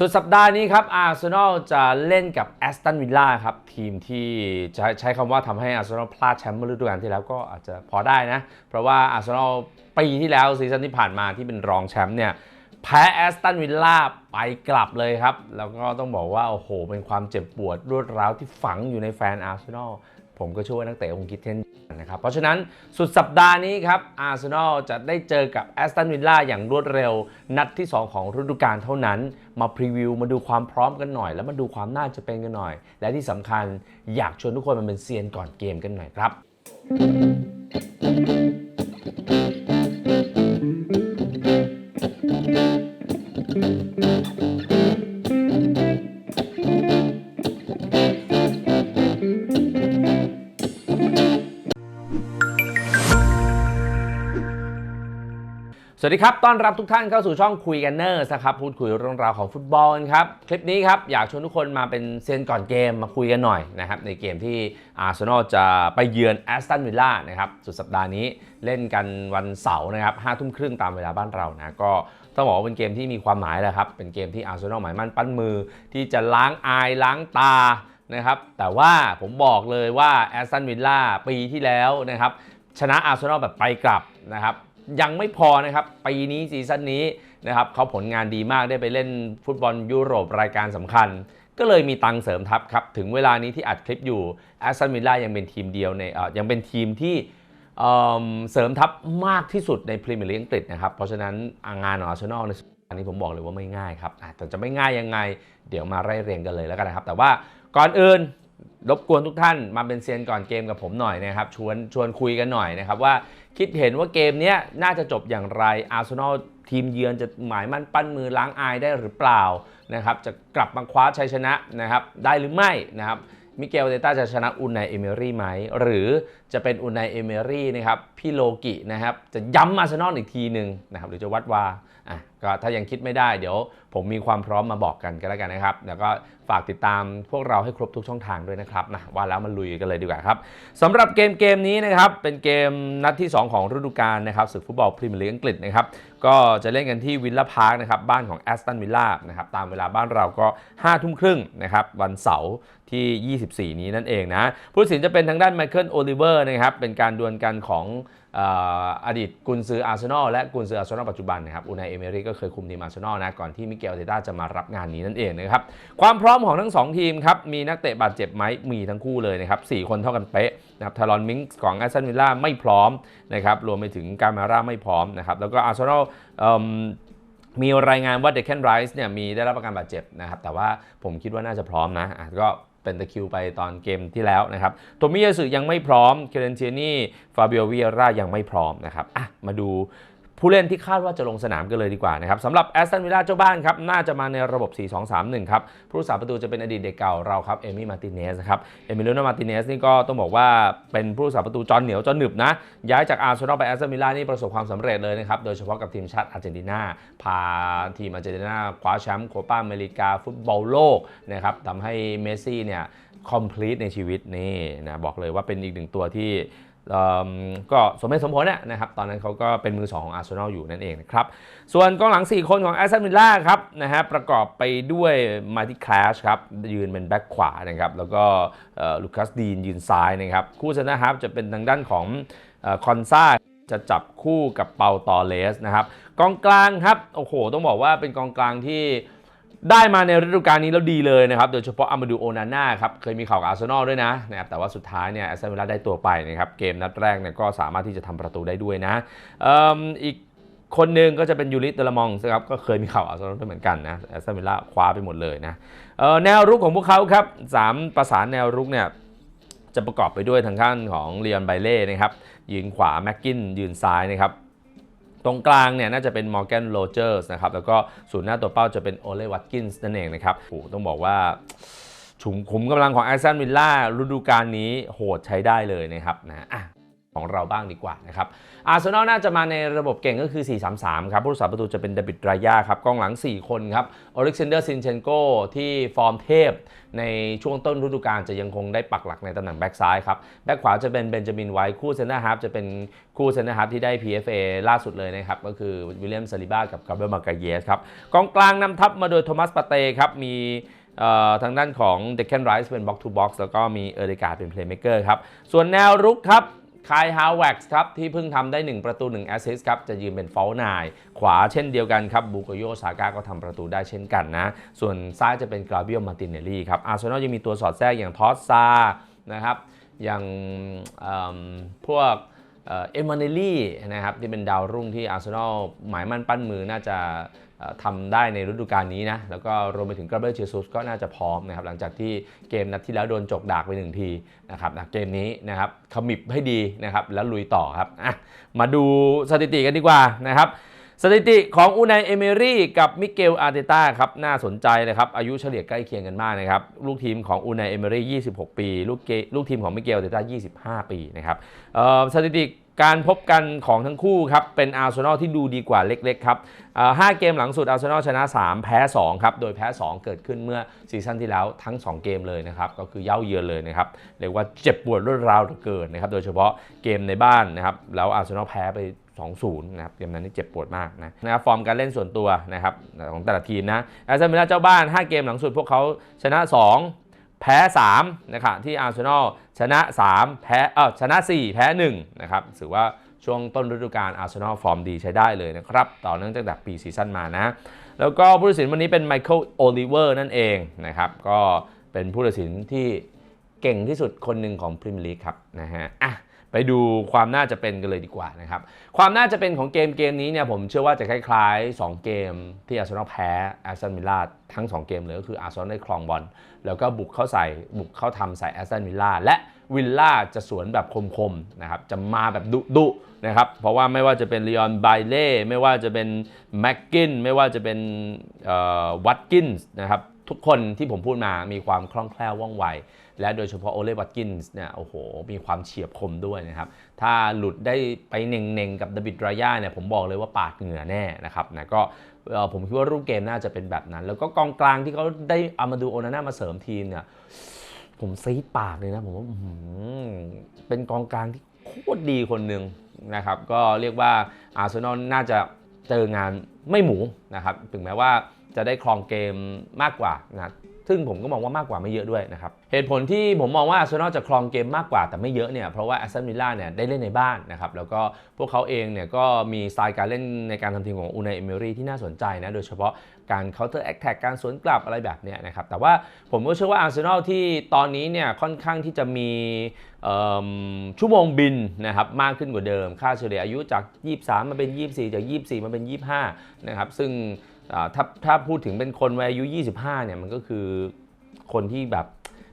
สุดสัปดาห์นี้ครับอาร์เซนอลจะเล่นกับแอสตันวิลล่าครับ ทีมที่จะใช้คำว่าทำให้อาร์เซนอลพลาดแชมป์เมื่อฤดูกาลที่แล้วก็อาจจะพอได้นะ เพราะว่าอาร์เซนอลปีที่แล้วซีซั่นที่ผ่านมาที่เป็นรองแชมป์เนี่ยแพ้แอสตันวิลล่าไปกลับเลยครับ แล้วก็ต้องบอกว่า โอ้โห เป็นความเจ็บปวดรวดร้าวที่ฝังอยู่ในแฟนอาร์เซนอลผมก็เชื่อว่านักเตะคงคิดเช่น นะครับ เพราะฉะนั้นสุดสัปดาห์นี้ครับอาร์เซนอลจะได้เจอกับแอสตันวิลล่าอย่างรวดเร็ว นัดที่ 2 ของฤดูกาลเท่านั้น มาพรีวิวมาดูความพร้อมกันหน่อย แล้วมาดูความน่าจะเป็นกันหน่อย และที่สำคัญอยากชวนทุกคนมาเป็นเซียนก่อนเกมกันหน่อยครับส วัสดีครับ ต้อนรับทุกท่านเข้าสู่ช่องคุยกันเนอร์นะครับ พูดคุยเรื่องราวของฟุตบอลครับ คลิปนี้ครับ อยากชวนทุกคนมาเป็นเซนก่อนเกมมาคุยกันหน่อยนะครับ ในเกมที่อาร์เซนอลจะไปเยือนแอสตันวิลล่านะครับ สุดสัปดาห์นี้เล่นกันวันเสาร์นะครับห้าทุ่มครึ่งตามเวลาบ้านเรานะ ก็ต้องบอกว่าเป็นเกมที่มีความหมายแหละครับ เป็นเกมที่อาร์เซนอลหมายมั่นปั้นมือ ที่จะล้างอายล้างตานะครับ แต่ว่าผมบอกเลยว่าแอสตันวิลล่าปีที่แล้วนะครับชนะอาร์เซนอลแบบไปกลับนะครับ ยังไม่พอนะครับปีนี้ซีซั่นนี้นะครับเขาผลงานดีมากได้ไปเล่นฟุตบอลยุโรปรายการสำคัญ ก็เลยมีตังเสริมทัพครับ ถึงเวลานี้ที่อัดคลิปอยู่แอสตันวิลล่ายังเป็นทีมเดียวในเอ่อยังเป็นทีมที่เอิ่มเสริมทัพมากที่สุดในพรีเมียร์ลีกอังกฤษนะครับ เพราะฉะนั้นงานของอาร์เซนอลในอันนี้ผมบอกเลยว่าไม่ง่ายครับแต่จะไม่ง่ายยังไง เดี๋ยวมาไล่เรียงกันเลยแล้วกันนะครับ แต่ว่าก่อนอื่น รบกวนทุกท่านมาเป็นเซียนก่อนเกมกับผมหน่อยนะครับ ชวนชวนคุยกันหน่อยนะครับ ว่าคิดเห็นว่าเกมนี้น่าจะจบอย่างไรอาร์เซนอลทีมเยือนจะหมายมั่นปั้นมือล้างอายได้หรือเปล่านะครับ จะกลับมาคว้าชัยชนะนะครับ ได้หรือไม่นะครับมิเกลเตต้าจะชนะอุนไนเอเมรี่ไหม หรือจะเป็นอุนไนเอเมรี่นะครับพี่โลกินะครับ จะย้ำอาร์เซนอลอีกทีหนึ่งนะครับ หรือจะวัดวาอะ ก็ถ้ายังคิดไม่ได้เดี๋ยวผมมีความพร้อมมาบอกกันก็แล้วกันนะครับ แล้วก็ฝากติดตามพวกเราให้ครบทุกช่องทางด้วยนะครับนะว่าแล้วมาลุยกันเลยดีกว่าครับสำหรับเกมเกมนี้นะครับเป็นเกมนัดที่ 2 ของฤดูกาลนะครับศึกฟุตบอลพรีเมียร์ลีกอังกฤษนะครับก็จะเล่นกันที่วิลล่าพาร์คนะครับบ้านของแอสตันวิลล่านะครับตามเวลาบ้านเราก็5ทุ่มครึ่งนะครับวันเสาร์ที่ 24 นี้นั่นเองนะผู้ตัดสินจะเป็นทางด้านไมเคิลโอลิเวอร์นะครับเป็นการดวลกันของอดีตกุนซืออาร์เซนอลและกุนซืออาร์เซนอลปัจจุบันนะครับอูนายเอเมริก็เคยคุมทีมอาร์เซนอลนะก่อนที่มิเกลเตต้าจะมารับงานนี้นั่นเองนะครับความพร้อมของทั้ง 2 ทีมครับมีนักเตะบาดเจ็บไหมมีทั้งคู่เลยนะครับสคนเท่ากันเป๊ะนะครับทารอนมิงส์ของแอสตันวิลล่าไม่พร้อมนะครับรวมไปถึงการมาร่าไม่พร้อมนะครับแล้วก็อาร์เซนอลมีรายงานว่าเดค a นไรส์เนี่ยมีได้รับอาการบาดเจ็บนะครับแต่ว่าผมคิดว่าน่าจะพร้อมนะอะก็ เป็นตะคิวไปตอนเกมที่แล้วนะครับโทมิยาสึยังไม่พร้อม เคเรนเทียนี่ ฟาเบียวิเอร่ายังไม่พร้อมนะครับอะมาดู ผู้เล่นที่คาดว่าจะลงสนามกันเลยดีกว่านะครับสำหรับแอสตันวิลล่าเจ้าบ้านครับน่าจะมาในระบบ 4-2-3-1 ครับ ผู้รักษาประตูจะเป็นอดีตเด็กเก่าเราครับ เอมี่มาร์ติเนสครับ เอมิเลโนมาร์ติเนสนี่ก็ต้องบอกว่าเป็นผู้รักษาประตูจอนเหนียวจอนหนึบนะ ย้ายจากอาร์เซนอลไปแอสตันวิลล่านี่ประสบความสำเร็จเลยนะครับ โดยเฉพาะกับทีมชาติอาร์เจนตินาพาทีมอาร์เจนตินาคว้าแชมป์โคปาอเมริกาฟุตบอลโลกนะครับทำให้เมสซี่เนี่ย complete ในชีวิตนี่นะบอกเลยว่าเป็นอีกหนึ่งตัวที่ ก็สมเหตุสมผลน่ะนะครับตอนนั้นเขาก็เป็นมือ 2 ของอาร์เซนอลอยู่นั่นเองนะครับ ส่วนกองหลัง 4 คนของแอสตันวิลล่าครับนะฮะประกอบไปด้วยมาติคลาชครับยืนเป็นแบ็คขวานะครับแล้วก็ลูคัสดีนยืนซ้ายนะครับ คู่เซนเตอร์ฮาฟจะเป็นทางด้านของคอนซาจะจับคู่กับเปาตอเลสนะครับกองกลางครับโอ้โหต้องบอกว่าเป็นกองกลางที่ ได้มาในฤดูกาลนี้แล้วดีเลยนะครับโดยเฉพาะอามาดูโอนาน่าครับเคยมีข่าวกับอาร์เซนอลด้วยนะนะครับแต่ว่าสุดท้ายเนี่ยแอสตันวิลล่าได้ตัวไปนะครับเกมนัดแรกเนี่ยก็สามารถที่จะทำประตูได้ด้วยนะอีกคนหนึ่งก็จะเป็นยูริเตอร์มองนะครับก็เคยมีข่าวอาร์เซนอลด้วยเหมือนกันนะแอสตันวิลล่าคว้าไปหมดเลยนะแนวรุกของพวกเขาครับสามประสานแนวรุกเนี่ยจะประกอบไปด้วยทางด้านของเลียนไบเล่นะครับยืนขวาแม็กกินยืนซ้ายนะครับ ตรงกลางเนี่ยน่าจะเป็น morgan rogers นะครับ แล้วก็ศูนย์หน้าตัวเป้าจะเป็น Ole Watkins นั่นเองนะครับโอ้ต้องบอกว่าชุมขุมกำลังของแอสตันวิลล่าฤดูกาลนี้โหดใช้ได้เลยนะครับนะอะ ของเราบ้างดีกว่านะครับ อาร์เซนอลน่าจะมาในระบบเก่งก็คือ 4-3-3 ครับ ผู้รักษาประตูจะเป็นเดบิดรายาครับกองหลัง 4 คนครับอเล็กซานเดอร์ซินเชนโกที่ฟอร์มเทพ ในช่วงต้นฤดูกาลจะยังคงได้ปักหลักในตำแหน่งแบ็กซ้ายครับ แบ็กขวาจะเป็นเบนจามินไวท์คู่เซนเตอร์ฮาร์ฟจะเป็นคู่เซนเตอร์ฮาร์ฟที่ได้ PFA ล่าสุดเลยนะครับ ก็คือวิลเลียมซาลิบ้ากับกาเบรียลมาการเยสครับกองกลางนำทัพมาโดยโทมัสปาเต้ครับมีทางด้านของเดคแคนไรส์เป็นบ็อกทูบ็อกซ์แล้วก็มีเอเดกาเป็นเพลย์เม k เกอร์ครับส่วนแนวรุกครับ คายฮาวเว็กซ์ครับ ที่เพิ่งทำได้ 1 ประตู 1 แอสซิสต์ครับ จะยืนเป็นฟอลนายขวาเช่นเดียวกันครับบูโกโยซาก้าก็ทำประตูได้เช่นกันนะ ส่วนซ้ายจะเป็นกราเบียลมาตินเนลลี่ครับอาร์เซนอลยังมีตัวสอดแทรกอย่างทอสซานะครับอย่างพวกเอ็มมาเนลลี่นะครับที่เป็นดาวรุ่งที่อาร์เซนอลหมายมั่นปั้นมือน่าจะ ทำได้ในฤดูกาลนี้นะ แล้วก็รวมไปถึงกราเบรียลเจซุสก็น่าจะพร้อมนะครับ หลังจากที่เกมนัดที่แล้วโดนจกดากไปหนึ่งทีนะครับนะเกมนี้นะครับขมิบให้ดีนะครับ แล้วลุยต่อครับมาดูสถิติกันดีกว่านะครับสถิติของอูนายเอเมรี่กับมิเกลอาร์เตต้าครับน่าสนใจเลยครับ อายุเฉลี่ยใกล้เคียงกันมากนะครับ ลูกทีมของอูนายเอเมรี่ 26 ปี ลูกเกลูกทีมของมิเกลอาร์เตต้า 25 ปีนะครับสถิติ การพบกันของทั้งคู่ครับ เป็นอาร์เซนอลที่ดูดีกว่าเล็กๆครับห้าเกมหลังสุดอาร์เซนอลชนะ 3 แพ้ 2 ครับ โดยแพ้ 2 เกิดขึ้นเมื่อซีซั่นที่แล้วทั้ง 2 เกมเลยนะครับ ก็คือเย้าเยือนเลยนะครับ เรียกว่าเจ็บปวดรวดราวเหลือเกินนะครับ โดยเฉพาะเกมในบ้านนะครับ แล้วอาร์เซนอลแพ้ไป2-0นะครับเกมนั้นนี่เจ็บปวดมากนะนะฟอร์มการเล่นส่วนตัวนะครับของแต่ละทีมนะแอสตันวิลล่าเจ้าบ้าน 5 เกมหลังสุดพวกเขาชนะ 2 แพ้3นะครับที่อาร์เซนอลชนะ 3 แพ้เออชนะ 4 แพ้1นะครับถือว่าช่วงต้นฤดูกาลอาร์เซนอลฟอร์มดีใช้ได้เลยนะครับ ต่อเนื่องจากแต่ปีซีซั่นมานะ แล้วก็ผู้ตัดสินวันนี้เป็นไมเคิลโอลิเวอร์นั่นเองนะครับ ก็เป็นผู้ตัดสินที่เก่งที่สุดคนหนึ่งของพรีเมียร์ลีกครับนะฮะอะ ไปดูความน่าจะเป็นกันเลยดีกว่านะครับ ความน่าจะเป็นของเกมเกมนี้เนี่ยผมเชื่อว่าจะคล้ายๆ 2 เกมที่อาร์เซนอลแพ้แอสตันวิลล่าทั้ง 2 เกมเลยก็คืออาร์เซนอลได้ครองบอลแล้วก็บุกเข้าใส่บุกเข้าทำใส่แอสตันวิลล่าและวิลล่าจะสวนแบบคมๆนะครับจะมาแบบดุดุๆนะครับเพราะว่าไม่ว่าจะเป็นลีออนไบเล่ไม่ว่าจะเป็นแม็กกินไม่ว่าจะเป็นวัตกินส์นะครับ ทุกคนที่ผมพูดมามีความคล่องแคล่วว่องไว และโดยเฉพาะโอเลวัตกินส์เนี่ยโอ้โห มีความเฉียบคมด้วยนะครับ ถ้าหลุดได้ไปเน่งๆ กับดบิดรายาเนี่ยผมบอกเลยว่าปาดเหงื่อแน่นะครับนะก็ผมคิดว่ารูปเกมน่าจะเป็นแบบนั้น แล้วก็กองกลางที่เขาได้อามาดูโอนาน่ามาเสริมทีมเนี่ยผมซีดปากเลยนะผมว่าเป็นกองกลางที่โคตรดีคนหนึ่งนะครับ ก็เรียกว่าอาร์เซนอลน่าจะเจองานไม่หมูนะครับถึงแม้ว่า จะได้ครองเกมมากกว่านะซึ่งผมก็มองว่ามากกว่าไม่เยอะด้วยนะครับ เหตุผลที่ผมมองว่าอาร์เซนอลจะครองเกมมากกว่าแต่ไม่เยอะเนี่ยเพราะว่าแอสตันวิลล่าเนี่ยได้เล่นในบ้านนะครับแล้วก็พวกเขาเองเนี่ยก็มีสไตล์การเล่นในการทำทีมของอูนายเอเมรี่ที่น่าสนใจนะโดยเฉพาะการ counter attack การสวนกลับอะไรแบบเนี้ยนะครับแต่ว่าผมก็เชื่อว่าอาร์เซนอลที่ตอนนี้เนี่ยค่อนข้างที่จะมีชั่วโมงบินนะครับมากขึ้นกว่าเดิม ค่าเฉลี่ยอายุจาก 23 มาเป็น 24 จาก 24 มาเป็น 25 นะครับซึ่ง ถ้าถ้าพูดถึงเป็นคนวัยอายุ 25 เนี่ยมันก็คือคนที่แบบ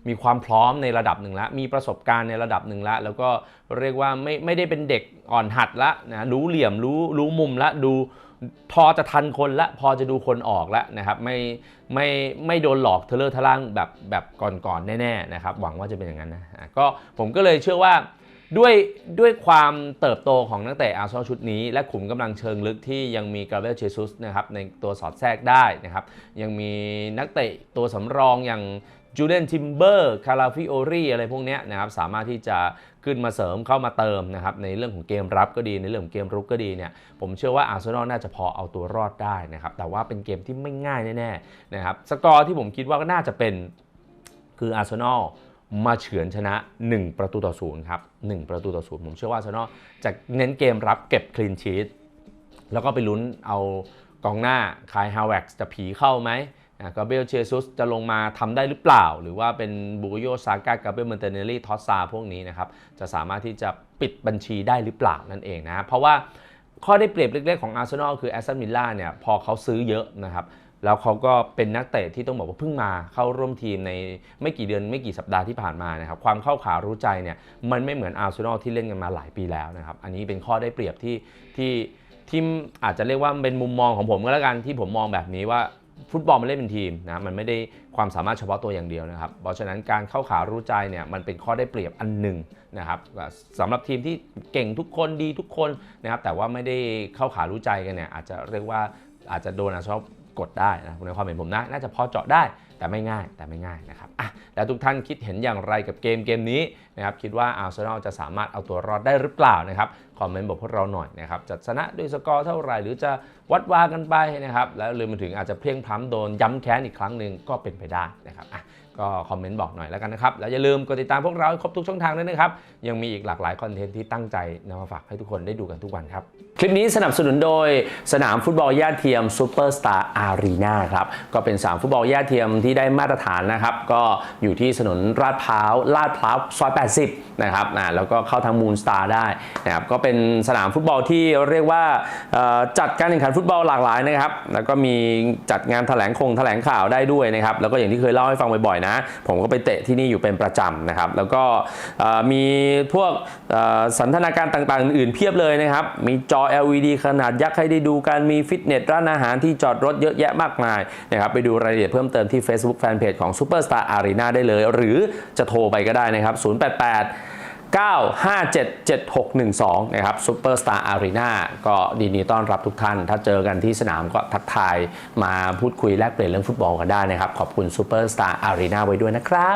มีความพร้อมในระดับหนึ่งล้วมีประสบการณ์ในระดับหนึ่งล้วแล้วก็เรียกว่าไม่ไม่ได้เป็นเด็กอ่อนหัดละนะรู้เหลี่ยมรู้รู้มุมละดูพอจะทันคนละพอจะดูคนออกแล้วนะครับไม่ไม่ไม่โดนหลอกเทเลอร์ทะล่างแบบแบบก่อนๆแน่ๆนะครับหวังว่าจะเป็นอย่างนั้นนะก็ผมก็เลยเชื่อว่า ด้วยด้วยความเติบโตของนักเตะอาร์เซนอลชุดนี้ และขุมกำลังเชิงลึกที่ยังมีกราเบลเชซุสนะครับในตัวสอดแทรกได้นะครับ ยังมีนักเตะตัวสำรองอย่างจูเลียนทิมเบอร์คาราฟิโอรีอะไรพวกนี้นะครับสามารถที่จะขึ้นมาเสริมเข้ามาเติมนะครับในเรื่องของเกมรับก็ดีในเรื่องของเกมรุกก็ดีเนี่ยผมเชื่อว่าอาร์เซนอลน่าจะพอเอาตัวรอดได้นะครับแต่ว่าเป็นเกมที่ไม่ง่ายแน่ๆนะครับสกอร์ที่ผมคิดว่าก็น่าจะเป็นคืออาร์เซนอล มาเฉือนชนะ 1 ประตูต่อศูนย์ครับ1ประตูต่อศูนย์ผมเชื่อว่าอาร์เซนอลจะเน้นเกมรับเก็บคลีนชีตแล้วก็ไปลุ้นเอากองหน้าคายฮาวเวกซ์จะผีเข้าไหมกาเบลเชซุสจะลงมาทำได้หรือเปล่า หรือว่าเป็นบูโกโยซาก้ากาเบลเมนเตเนลลี่ทอสซาพวกนี้นะครับ จะสามารถที่จะปิดบัญชีได้หรือเปล่านั่นเองนะ เพราะว่าข้อได้เปรียบเล็กๆของอาร์เซนอลคือแอสตันวิลล่าเนี่ย พอเขาซื้อเยอะนะครับ แล้วเขาก็เป็นนักเตะที่ต้องบอกว่าเพิ่งมาเข้าร่วมทีมในไม่กี่เดือนไม่กี่สัปดาห์ที่ผ่านมานะครับความเข้าขารู้ใจเนี่ยมันไม่เหมือนอาร์เซนอลที่เล่นกันมาหลายปีแล้วนะครับอันนี้เป็นข้อได้เปรียบที่ที่ที่อาจจะเรียกว่าเป็นมุมมองของผมก็แล้วกันที่ผมมองแบบนี้ว่าฟุตบอลมันเล่นเป็นทีมนะมันไม่ได้ความสามารถเฉพาะตัวอย่างเดียวนะครับ เพราะฉะนั้นการเข้าขารู้ใจเนี่ยมันเป็นข้อได้เปรียบอันหนึ่งนะครับสำหรับทีมที่เก่งทุกคนดีทุกคนนะครับแต่ว่าไม่ได้เข้าขารู้ใจกันเนี่ยอาจจะเรียกว่าอาจจะโดนอาชอบ กดได้นะในความเห็นผมนะน่าจะพอเจาะได้แต่ไม่ง่ายแต่ไม่ง่ายนะครับอะแล้วทุกท่านคิดเห็นอย่างไรกับเกมเกมนี้นะครับคิดว่าอาร์เซนอลจะสามารถเอาตัวรอดได้หรือเปล่านะครับคอมเมนต์บอกพวกเราหน่อยนะครับจะชนะด้วยสกอร์เท่าไหร่หรือจะวัดวากันไปนะครับแล้วลืมไปถึงอาจจะเพียงพล้ำโดนย้ำแค้นอีกครั้งหนึ่งก็เป็นไปได้นะครับอะก็คอมเมนต์บอกหน่อยแล้วกันนะครับ แล้วอย่าลืมกดติดตามพวกเราให้ครบทุกช่องทางด้วยนะครับ ยังมีอีกหลากหลายคอนเทนต์ที่ตั้งใจนำมาฝากให้ทุกคนได้ดูกันทุกวันครับ คลิปนี้สนับสนุนโดยสนามฟุตบอลย่าเทียมซูเปอร์สตาร์อารีนาครับ ก็เป็นสนามฟุตบอลย่าเทียมที่ได้มาตรฐานนะครับ ก็อยู่ที่ถนนลาดพร้าวลาดพร้าวซอย 80 นะครับนะแล้วก็เข้าทางมูนสตาร์ได้นะครับก็เป็นสนามฟุตบอลที่เรียกว่าจัดการแข่งขันฟุตบอลหลากหลายนะครับ แล้วก็มีจัดงานแถลงคงแถลงข่าวได้ด้วยนะครับ แล้วก็อย่างที่เคยเล่าให้ฟังบ่อยๆนะ ผมก็ไปเตะที่นี่อยู่เป็นประจำนะครับ แล้วก็มีพวกสันทนาการต่างๆ อื่นๆเพียบเลยนะครับ มีจอ LED ขนาดยักษ์ให้ได้ดูกัน มีฟิตเนสร้านอาหารที่จอดรถเยอะแยะมากมายนะครับ ไปดูรายละเอียดเพิ่มเติมที่ Facebook Fanpage ของ Superstar Arena ได้เลย หรือจะโทรไปก็ได้นะครับ 088 9577612 นะครับซูเปอร์สตาร์อารีนาก็ดีนีต้อนรับทุกท่าน ถ้าเจอกันที่สนามก็ทักทายมาพูดคุยแลกเปลี่ยนเรื่องฟุตบอลกันได้นะครับ ขอบคุณซูเปอร์สตาร์อารีนาไว้ด้วยนะครับ